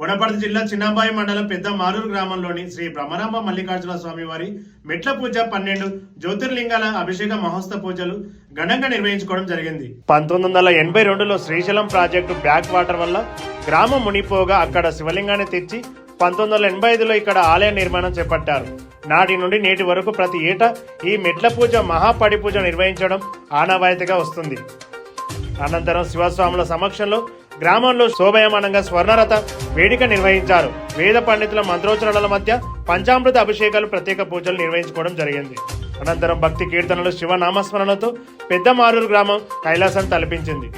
వనపర్తి జిల్లా చిన్నాబాయి మండలం పెద్ద మారూరు గ్రామంలోని శ్రీ బ్రహ్మరాంబ మల్లికార్జున స్వామి వారి మెట్ల పూజ పన్నెండు జ్యోతిర్లింగాల అభిషేక మహోత్సవ పూజలు ఘనంగా నిర్వహించుకోవడం జరిగింది. పంతొమ్మిది వందల ఎనభై రెండులో శ్రీశైలం ప్రాజెక్టు బ్యాక్ వాటర్ వల్ల గ్రామం మునిపోగా అక్కడ శివలింగాన్ని తెచ్చి పంతొమ్మిది వందల ఎనభై ఐదులో ఇక్కడ ఆలయ నిర్మాణం చేపట్టారు. నాటి నుండి నేటి వరకు ప్రతి ఏటా ఈ మెట్ల పూజ మహాపడి పూజ నిర్వహించడం ఆనవాయితీగా వస్తుంది. అనంతరం శివస్వాముల సమక్షంలో గ్రామంలో శోభయమానంగా స్వర్ణరథ వేడుక నిర్వహించారు. వేద పండితుల మంత్రోచ్చరణల మధ్య పంచామృత అభిషేకాలు ప్రత్యేక పూజలు నిర్వహించుకోవడం జరిగింది. అనంతరం భక్తి కీర్తనలు శివ నామస్మరణతో పెద్ద మారూరు గ్రామం కైలాసం తలపించింది.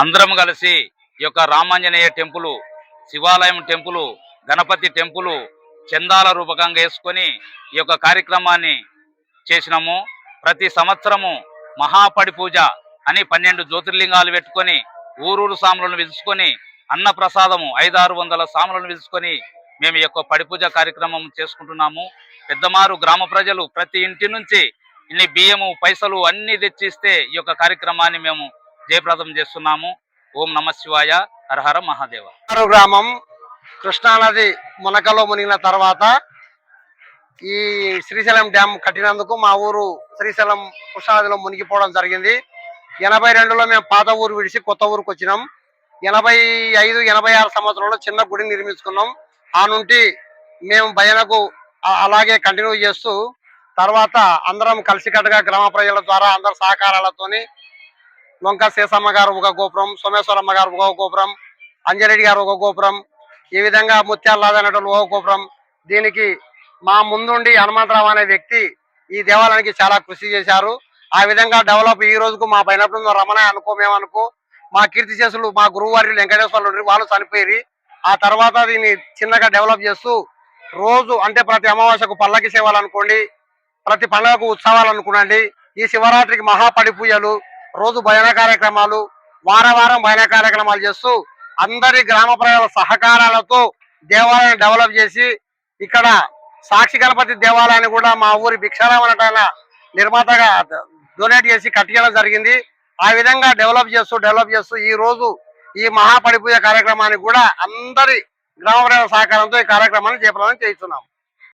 అందరం కలిసి ఈ యొక్క రామాంజనేయ టెంపుల్ శివాలయం టెంపుల్ గణపతి టెంపుల్ చందాల రూపకంగా వేసుకొని ఈ యొక్క కార్యక్రమాన్ని చేసినాము. ప్రతి సంవత్సరము మహాపడి పూజ అని పన్నెండు జ్యోతిర్లింగాలు పెట్టుకొని ఊరూరు సాములను పిలుచుకొని అన్న ప్రసాదము ఐదారు వందల సాములను పిలుచుకొని మేము ఈ యొక్క పడిపూజ కార్యక్రమం చేసుకుంటున్నాము. పెద్దమారు గ్రామ ప్రజలు ప్రతి ఇంటి నుంచి ఇన్ని బియ్యము పైసలు అన్ని తెచ్చిస్తే ఈ యొక్క కార్యక్రమాన్ని మేము జయప్రదం చేస్తున్నాము. ఓం నమ శివాయ. హరహర మహాదేవ. గ్రామం కృష్ణానది మునకలో మునిగిన తర్వాత ఈ శ్రీశైలం డ్యామ్ కట్టినందుకు మా ఊరు శ్రీశైలం కృష్ణానదిలో మునిగిపోవడం జరిగింది. ఎనభై రెండులో మేము పాత ఊరు విడిచి కొత్త ఊరికి వచ్చినాం. ఎనభై ఐదు ఎనభై ఆరు సంవత్సరంలో చిన్న గుడి నిర్మించుకున్నాం. ఆ నుండి మేము భజనకు అలాగే కంటిన్యూ చేస్తూ తర్వాత అందరం కలిసికట్టుగా గ్రామ ప్రజల ద్వారా అందరి సహకారాలతోని లొంక శేషమ్మ గారు ఒక గోపురం సోమేశ్వరమ్మ గారు ఒక గోపురం అంజరెడ్డి గారు ఒక గోపురం ఈ విధంగా ముత్యాల అనేటువంటి ఒక గోపురం. దీనికి మా ముందుండి హనుమంతరావు అనే వ్యక్తి ఈ దేవాలయానికి చాలా కృషి చేశారు. ఆ విధంగా డెవలప్ ఈ రోజుకు మా పైన రమణ అనుకో మేము అనుకో మా కీర్తి చేసులు మా గురువు వారి వెంకటేశ్వర్లు వాళ్ళు చనిపోయి ఆ తర్వాత దీన్ని చిన్నగా డెవలప్ చేస్తూ రోజు అంటే ప్రతి అమావాస్యకు పల్లకి సేవలు అనుకోండి ప్రతి పండుగకు ఉత్సవాలు అనుకోండి ఈ శివరాత్రికి మహాపడి పూజలు రోజు భజన కార్యక్రమాలు వారం వారం భజన కార్యక్రమాలు చేస్తూ అందరి గ్రామ ప్రజల సహకారాలతో దేవాలయాన్ని డెవలప్ చేసి ఇక్కడ సాక్షి గణపతి దేవాలయాన్ని కూడా మా ఊరి భిక్షారామనటైన నిర్మాతగా డొనేట్ చేసి కట్టించడం జరిగింది. ఆ విధంగా డెవలప్ చేస్తూ డెవలప్ చేస్తూ ఈ రోజు ఈ మహాపడిపూజ కార్యక్రమానికి కూడా అందరి గ్రామ ప్రజల సహకారంతో ఈ కార్యక్రమాన్ని చేపలని చేస్తున్నాం.